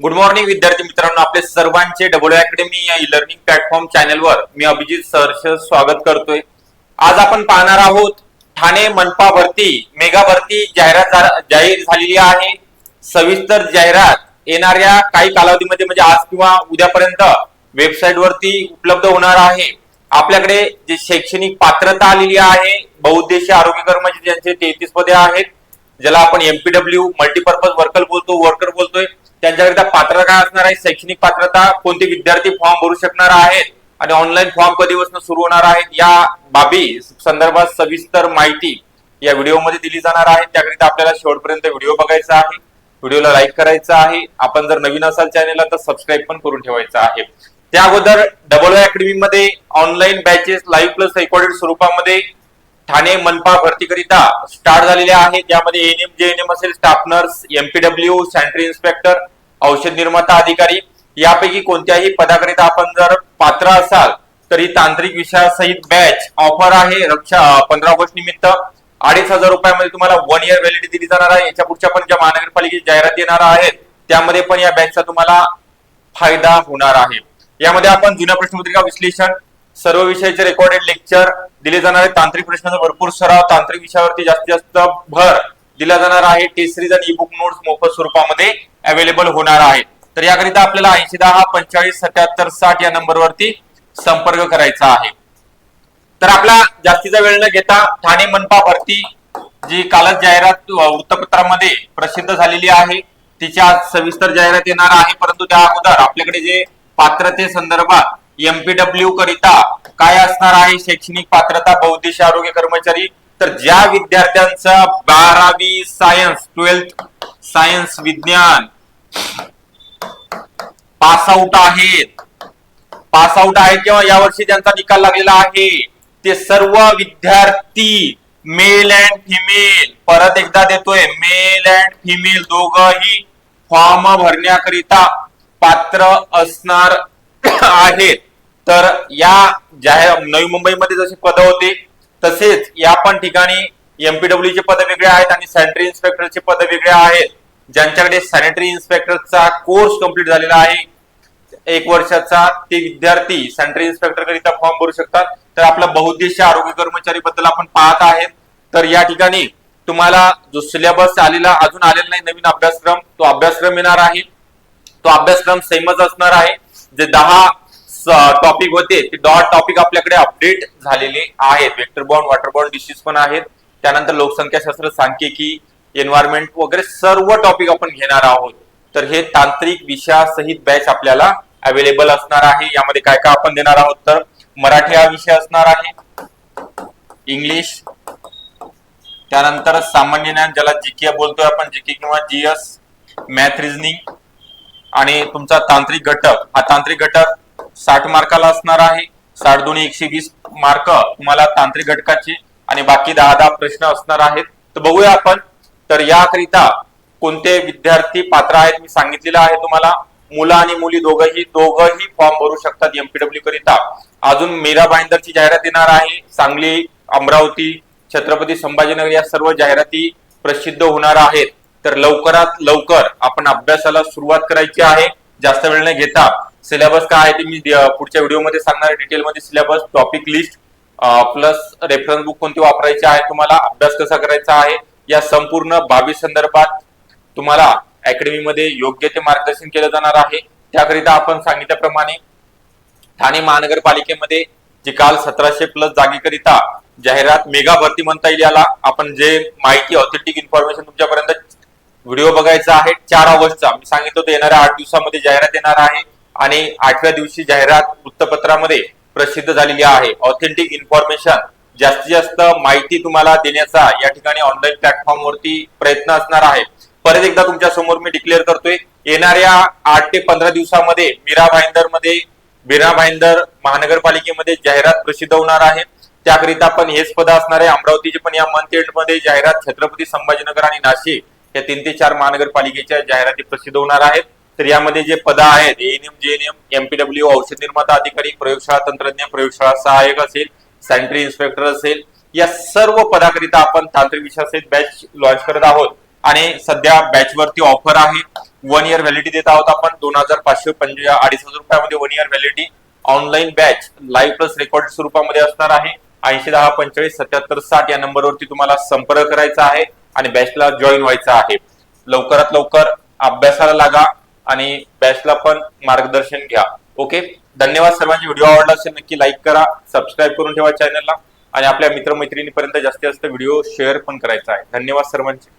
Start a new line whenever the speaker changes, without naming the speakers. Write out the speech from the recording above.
Good morning विद्यार्थी मित्रांनो. आपले सर्वांचे डब्ल्यू अकॅडमी या ई लर्निंग प्लॅटफॉर्म चॅनलवर मी अभिजित सरच स्वागत करतोय. आज आपण पाहणार आहोत ठाणे मनपा भरती मेगा भरती जाहिरात जाहीर झालेली आहे. सविस्तर जाहिरात येणाऱ्या काही कालावधीमध्ये म्हणजे आज किंवा उद्यापर्यंत वेबसाईट वरती उपलब्ध होणार आहे. आपल्याकडे जे शैक्षणिक पात्रता आलेली आहे बहुउद्देशीय आरोग्य कर्मचारी ज्यांचे तेहतीस पदे आहेत ज्याला आपण एमपीडब्ल्यू मल्टीपर्पज वर्कर बोलतो वर्कर बोलतोय त्यांच्याकरिता पात्रता काय असणार आहे? शैक्षणिक पात्रता कोणते विद्यार्थी फॉर्म भरू शकणार आहेत? आणि ऑनलाईन फॉर्म कधीपासून सुरू होणार आहेत? या बाबी संदर्भात सविस्तर माहिती या व्हिडिओमध्ये दिली जाणार आहे. त्याकरिता आपल्याला शेवटपर्यंत व्हिडिओ बघायचा आहे. व्हिडिओला लाईक करायचा आहे. आपण जर नवीन असाल चॅनेलला तर सबस्क्राईब पण करून ठेवायचं आहे. त्या अगोदर डबल अकॅडमी मध्ये online batches live plus recorded स्वरूपामध्ये ठाणे मनपा भरतीकरिता स्टार्ट झालेले आहेत. ज्यामध्ये एएनएम जेएनएम असेल staff nurse MPW sanitary inspector औषध निर्माता अधिकारी. यापैकी कोणत्याही पदाकरिता आपण जर पात्र असाल तर ही तांत्रिक विषयासहित बॅच ऑफर आहे. रक्षा पंधरा ऑगस्ट निमित्त अडीच हजार रुपयामध्ये तुम्हाला वन इयर व्हॅलिडिटी दिली जाणार आहे. याच्या पुढच्या पण ज्या महानगरपालिकेची जाहिरात येणार आहेत त्यामध्ये पण या बॅचचा तुम्हाला फायदा होणार आहे. यामध्ये आपण जुन्या प्रश्नपत्रिका विश्लेषण सर्व विषयाचे रेकॉर्डेड लेक्चर दिले जाणारे तांत्रिक प्रश्नांचा भरपूर सराव तांत्रिक विषयावरती जास्तीत जास्त भर दिला जाणार आहे. टेस्ट सिरीज आणि ईबुक नोट्स मोफत स्वरूपामध्ये अवेलेबल होणार आहे तर याकरिता आपल्याला ऐंशी दहा पंचेचाळीस सत्याहत्तर साठ या नंबरवरती संपर्क करायचा आहे. तर आपला जास्तीचा वेळ न घेता ठाणे मनपा भरती जी कालच जाहिरात वृत्तपत्रामध्ये प्रसिद्ध झालेली आहे. तिच्या आज सविस्तर जाहिरात येणार आहे. परंतु त्या अगोदर आपल्याकडे जे पात्रते संदर्भात एमपीडब्ल्यू करिता काय असणार आहे? शैक्षणिक पात्रता बौद्धिक आरोग्य कर्मचारी? तर ज्या विद्यार्थ्यांचा बारावी सायन्स ट्वेल्थ सायन्स विज्ञान पास आउट आहेत. पास आउट आहेत किंवा यावर्षी ज्यांचा निकाल लागलेला आहे ते सर्व विद्यार्थी मेल अँड फिमेल परत एकदा देतोय मेल अँड फिमेल दोघही फॉर्म भरण्याकरिता पात्र असणार आहेत. तर या जाहीर नवी मुंबईमध्ये जशी पद होते तसेच या पण ठिकाणी एमपीडब्ल्यू चे पद वेगळे आहेत आणि सॅनिटरी इन्स्पेक्टरचे पद वेगळे आहेत. ज्यांच्याकडे सॅनिटरी इन्स्पेक्टरचा कोर्स कंप्लीट झालेला आहे एक वर्षाचा ते विद्यार्थी सॅनिटरी इन्स्पेक्टर करिता फॉर्म भरू शकतात. तर आपला बहुद्देशीय आरोग्य कर्मचारी बद्दल आपण पाहत आहेत. तर या ठिकाणी तुम्हाला जो सिलेबस आलेला अजून आलेला नाही नवीन अभ्यासक्रम तो अभ्यासक्रम येणार आहे. तो अभ्यासक्रम सेमच असणार आहे. जे दहा टॉपिक uh, होते. ते डॉट टॉपिक आपल्याकडे अपडेट झालेले आहेत. Vector bond water bond disease पण आहेत. त्यानंतर लोकसंख्याशास्त्र सांख्यिकी एन्व्हायरमेंट वगैरे सर्व टॉपिक आपण घेणार आहोत. तर हे तांत्रिक विषयासहित बॅच आपल्याला अवेलेबल असणार आहे. यामध्ये काय काय आपण देणार आहोत तर मराठी हा विषय असणार आहे. इंग्लिश त्यानंतर सामान्य ज्ञान ज्याला जीके बोलतोय आपण जीके किंवा जीएस मॅथ रिझनिंग आणि तुमचा तांत्रिक घटक. हा तांत्रिक घटक साठ मार्काला असणार आहे. साठ दोन एकशे वीस मार्क तुम्हाला तांत्रिक घटकाचे आणि बाकी दहा दहा प्रश्न असणार आहेत. तर बघूया आपण. तर याकरिता कोणते विद्यार्थी पात्र आहेत मी सांगितलेलं आहे तुम्हाला. मुलं आणि मुली दोघंही दोघंही फॉर्म भरू शकतात एमपीडब्ल्यू करिता. अजून मीरा भाईंदरची जाहिरात येणार आहे. सांगली अमरावती छत्रपती संभाजीनगर या सर्व जाहिराती प्रसिद्ध होणार आहेत. तर लवकरात लवकर आपण अभ्यासाला सुरुवात करायची आहे. जास्त वेळ न घेता. सिलेबस काय आहे ते मी पुढच्या व्हिडिओमध्ये सांगणार डिटेलमध्ये syllabus topic list plus reference book कोणती वापरायची आहे तुम्हाला अभ्यास कसा करायचा आहे या संपूर्ण बाबी संदर्भात तुम्हाला अकॅडमीमध्ये योग्य ते मार्गदर्शन केलं जाणार आहे. त्याकरिता आपण सांगितल्याप्रमाणे ठाणे महानगरपालिकेमध्ये जी काल सतराशे प्लस जागेकरिता जाहिरात मेगा भरती म्हणता येईल याला. आपण जे माहिती ऑथेंटिक इन्फॉर्मेशन तुमच्यापर्यंत व्हिडिओ बघायचा आहे चार ऑगस्टचा. मी सांगितलं होतं येणाऱ्या आठ दिवसामध्ये जाहिरात येणार आहे. आणि आठव्या दिवशी जाहिरात वृत्तपत्रामध्ये प्रसिद्ध झालेली आहे. ऑथेंटिक इन्फॉर्मेशन जास्तीत जास्त माहिती तुम्हाला देण्याचा या ठिकाणी ऑनलाईन प्लॅटफॉर्म वरती प्रयत्न असणार आहे. परत एकदा तुमच्यासमोर मी डिक्लेअर करतोय येणाऱ्या आठ ते पंधरा दिवसामध्ये मीरा भाईंदरमध्ये मीरा भाईंदर महानगरपालिकेमध्ये जाहिरात प्रसिद्ध होणार आहे. त्याकरिता पण हेच पद असणार आहे. अमरावतीचे पण या मंथ एंडमध्ये जाहिरात छत्रपती संभाजीनगर आणि नाशिक या तीन ते चार महानगरपालिकेच्या जाहिराती प्रसिद्ध होणार आहेत. तर यामध्ये जे पद आहेत एएनएम जेएनएम एमपीडब्ल्यू औषध निर्माता अधिकारी प्रयोगशाळा तंत्रज्ञ प्रयोगशाळा सहाय्यक असेल सॅनिटरी इन्स्पेक्टर असेल या सर्व पदाकरिता आपण तांत्रिक विषयासहित बॅच लॉन्च करत आहोत. आणि सध्या बॅच वरती ऑफर आहे. वन इयर व्हॅलिडिटी देत आहोत आपण. दोन हजार पाचशे पंचे अडीच हजार रुपयामध्ये one year validity online batch live plus record स्वरूपामध्ये असणार आहे. ऐंशी दहा पंचेचाळीस सत्याहत्तर साठ या नंबरवरती तुम्हाला संपर्क करायचा आहे आणि बॅचला जॉईन व्हायचा आहे. लवकरात लवकर अभ्यासाला लागा. आणि बॅचला पण मार्गदर्शन घ्या. ओके धन्यवाद सर्वांची. व्हिडिओ आवडला असेल नक्की लाईक करा. सबस्क्राईब करून ठेवा चॅनलला आणि आपल्या मित्रमैत्रिणीपर्यंत जास्तीत जास्त व्हिडिओ शेअर पण करायचा आहे. धन्यवाद सर्वांचे.